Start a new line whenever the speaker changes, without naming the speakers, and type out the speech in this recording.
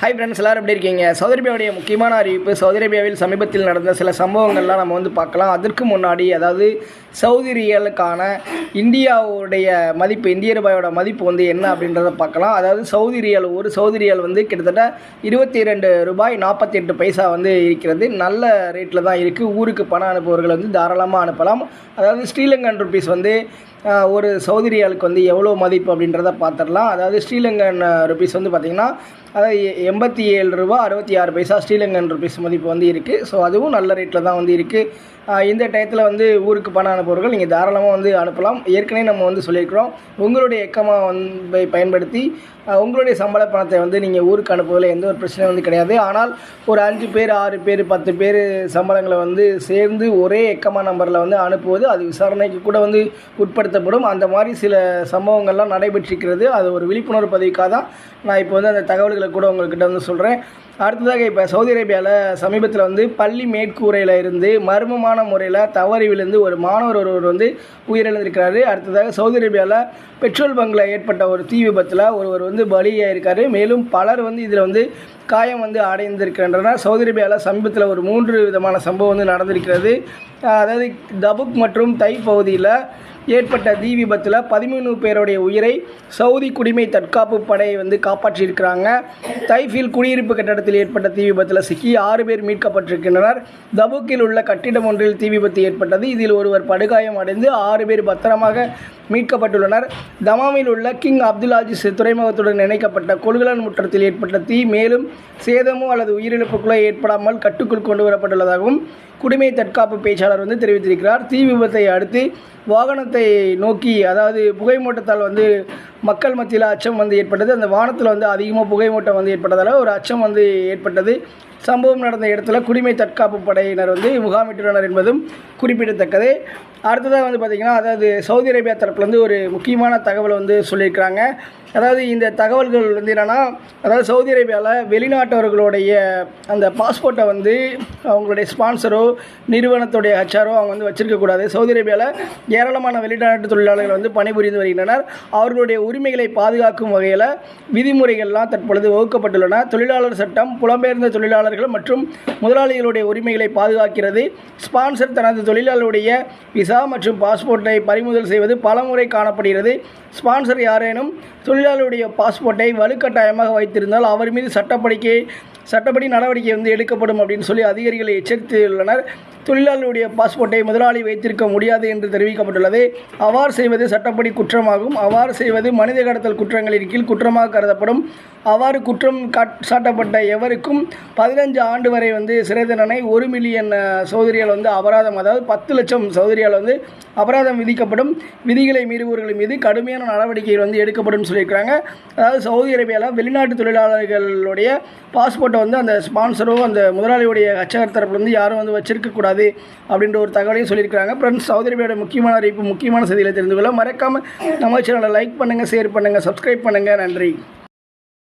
Hi friends எல்லாரும் எப்படி இருக்கீங்க? சவுதி அரேபியாவுடைய முக்கியமான அறிவிப்பு சவுதி அரேபியாவில் சமீபத்தில் நடந்த சில சம்பவங்கள்லாம் நம்ம வந்து பார்க்கலாம். அதற்கு முன்னாடி அதாவது சவுதி ரியலுக்கான இந்தியாவுடைய மதிப்பு இந்திய ரூபாயோட மதிப்பு வந்து என்ன அப்படின்றத பார்க்கலாம். அதாவது சவுதி ரியல் ஒரு சவுதி ரியல் வந்து கிட்டத்தட்ட இருபத்தி ரெண்டு ரூபாய் நாற்பத்தி எட்டு பைசா வந்து இருக்கிறது. நல்ல ரேட்டில் தான் இருக்குது ஊருக்கு பணம் அனுப்புபவர்கள் வந்து தாராளமாக அனுப்பலாம். அதாவது ஸ்ரீலங்கன் ருபீஸ் வந்து ஒரு சவுதி ரியாலுக்கு வந்து எவ்வளோ மதிப்பு அப்படின்றத பார்த்துடலாம். அதாவது ஸ்ரீலங்கன் ருபீஸ் வந்து பார்த்திங்கன்னா அதாவது எ- எண்பத்தி ஏழு ரூபா அறுபத்தி ஆறு பைசா ஸ்ரீலங்கன் ருபீஸ் மதிப்பு வந்து இருக்குது ஸோ அதுவும் நல்ல ரேட்டில் தான் வந்து இருக்குது இந்த டயத்தில் வந்து ஊருக்கு பணம் அனுப்புபவர்கள் நீங்கள் தாராளமாக வந்து அனுப்பலாம். ஏற்கனவே நம்ம வந்து சொல்லியிருக்கிறோம். உங்களுடைய எக்கமாக வந்து பயன்படுத்தி உங்களுடைய சம்பள பணத்தை வந்து நீங்கள் ஊருக்கு அனுப்புவதில் எந்த ஒரு பிரச்சனையும் வந்து கிடையாது. ஆனால் ஒரு அஞ்சு பேர் ஆறு பேர் பத்து பேர் சம்பளங்களை வந்து சேர்ந்து ஒரே எக்கமா நம்பரில் வந்து அனுப்புவது அது விசாரணைக்கு கூட வந்து உட்படுத்தப்படும். அந்த மாதிரி சில சம்பவங்கள்லாம் நடைபெற்றிருக்கிறது. அது ஒரு விழிப்புணர்வு பதிவுக்காக தான் நான் இப்போ வந்து அந்த தகவல்கள் கூட உங்கள்கிட்ட வந்து சொல்கிறேன் அடுத்ததாக இப்போ சவுதி அரேபியாவில் சமீபத்தில் வந்து பள்ளி மேற்கூரையில் இருந்து மர்மமான முறையில் தவறி விழுந்து ஒரு மாணவர் ஒருவர் வந்து உயிரிழந்திருக்கிறாரு. அடுத்ததாக சவுதி அரேபியாவில் பெட்ரோல் பங்கில் ஏற்பட்ட ஒரு தீ விபத்தில் ஒருவர் வந்து பலியாயிருக்காரு மேலும் பலர் வந்து இதில் வந்து காயம் வந்து அடைந்திருக்கின்றனர் சவுதி அரேபியாவில் சமீபத்தில் ஒரு மூன்று விதமான சம்பவம் வந்து நடந்திருக்கிறது. அதாவது தபுக் மற்றும் தை பகுதியில் ஏற்பட்ட தீ விபத்தில் பதிமூணு பேருடைய உயிரை சவுதி குடிமை தற்காப்பு படை வந்து காப்பாற்றியிருக்கிறாங்க. தைஃபில் குடியிருப்பு கட்டடத்தில் ஏற்பட்ட தீ விபத்தில் சிக்கி ஆறு பேர் மீட்கப்பட்டிருக்கின்றனர். தபுக்கில் உள்ள கட்டிடம் ஒன்றில் தீ விபத்து ஏற்பட்டது. இதில் ஒருவர் படுகாயம் அடைந்து ஆறு பேர் பத்திரமாக மீட்கப்பட்டுள்ளனர். தமாமில் உள்ள கிங் அப்துல் அஜீஸ் துறைமுகத்துடன் இணைக்கப்பட்ட கொள்கலன் முற்றத்தில் ஏற்பட்ட தீ மேலும் சேதமோ அல்லது உயிரிழப்புகளோ ஏற்படாமல் கட்டுக்குள் கொண்டு வரப்பட்டுள்ளதாகவும் குடிமை தற்காப்பு பேச்சாளர் வந்து தெரிவித்திருக்கிறார். தீ விபத்தை அடுத்து வாகனத்தை நோக்கி அதாவது புகைமூட்டத்தால் வந்து மக்கள் மத்தியில் அச்சம் வந்து ஏற்பட்டது. அந்த வானத்தில் வந்து அதிகமாக புகைமூட்டம் வந்து ஏற்பட்டதால் ஒரு அச்சம் வந்து ஏற்பட்டது. சம்பவம் நடந்த இடத்துல குடிமை தற்காப்பு படையினர் வந்து முகாமிட்டுள்ளனர் என்பதும் குறிப்பிடத்தக்கது. அடுத்ததாக வந்து பார்த்திங்கன்னா அதாவது சவுதி அரேபியா தரப்புலேருந்து ஒரு முக்கியமான தகவலை வந்து சொல்லியிருக்கிறாங்க. அதாவது இந்த தகவல்கள் வந்து என்னென்னா அதாவது சவுதி அரேபியாவில் வெளிநாட்டவர்களுடைய அந்த பாஸ்போர்ட்டை வந்து அவங்களுடைய ஸ்பான்சரோ நிறுவனத்துடைய ஹச்ஆரோ அவங்க வந்து வச்சிருக்கக்கூடாது. சவுதி அரேபியாவில் ஏராளமான வெளிநாட்டு தொழிலாளர்கள் வந்து பணிபுரிந்து வருகின்றனர். அவர்களுடைய உரிமைகளை பாதுகாக்கும் வகையில் விதிமுறைகள்லாம் தற்பொழுது வகுக்கப்பட்டுள்ளன. தொழிலாளர் சட்டம் புலம்பெயர்ந்த தொழிலாளர்கள் மற்றும் முதலாளிகளுடைய உரிமைகளை பாதுகாக்கிறது. ஸ்பான்சர் தனது தொழிலாளருடைய விசா மற்றும் பாஸ்போர்ட்டை பறிமுதல் செய்வது பலமுறை காணப்படுகிறது. ஸ்பான்சர் யாரேனும் தொழிலாளருடைய பாஸ்போர்ட்டை வலுக்கட்டாயமாக வைத்திருந்தால் அவர் மீது சட்டப்படிக்கை சட்டப்படி நடவடிக்கை வந்து எடுக்கப்படும் அப்படின்னு சொல்லி அதிகாரிகளை எச்சரித்துள்ளனர். தொழிலாளருடைய பாஸ்போர்ட்டை முதலாளி வைத்திருக்க முடியாது என்று தெரிவிக்கப்பட்டுள்ளது. அவ்வாறு செய்வது சட்டப்படி குற்றமாகும். அவ்வாறு செய்வது மனித கடத்தல் குற்றங்களின் கீழ் குற்றமாக கருதப்படும். அவ்வாறு குற்றம் காட் சாட்டப்பட்ட எவருக்கும் பதினஞ்சு ஆண்டு வரை வந்து சிறை தண்டனை ஒரு மில்லியன் அஹ், சௌதரியால் வந்து அபராதம் அதாவது பத்து லட்சம் சௌதரியால் வந்து அபராதம் விதிக்கப்படும். விதிகளை மீறுபவர்கள் மீது கடுமையான நடவடிக்கைகள் வந்து எடுக்கப்படும் சொல்லியிருக்கிறாங்க. அதாவது சவுதி அரேபியாவில் வெளிநாட்டு தொழிலாளர்களுடைய பாஸ்போர்ட்டை வந்து அந்த ஸ்பான்சரோ அந்த முதலாளியுடைய ஹச்சகர் தரப்புலேருந்து யாரும் வந்து வச்சிருக்கக்கூடாது அப்படின்ற ஒரு தகவலையும் சொல்லியிருக்கிறாங்க. ஃப்ரெண்ட்ஸ் சவுதி அரேபியாவோட முக்கியமான அறிவிப்பு முக்கியமான செய்திகளை தெரிந்து கொள்ள மறக்காமல் நம்ம சேனலை லைக் பண்ணுங்கள் ஷேர் பண்ணுங்கள் சப்ஸ்கிரைப் பண்ணுங்கள் நன்றி.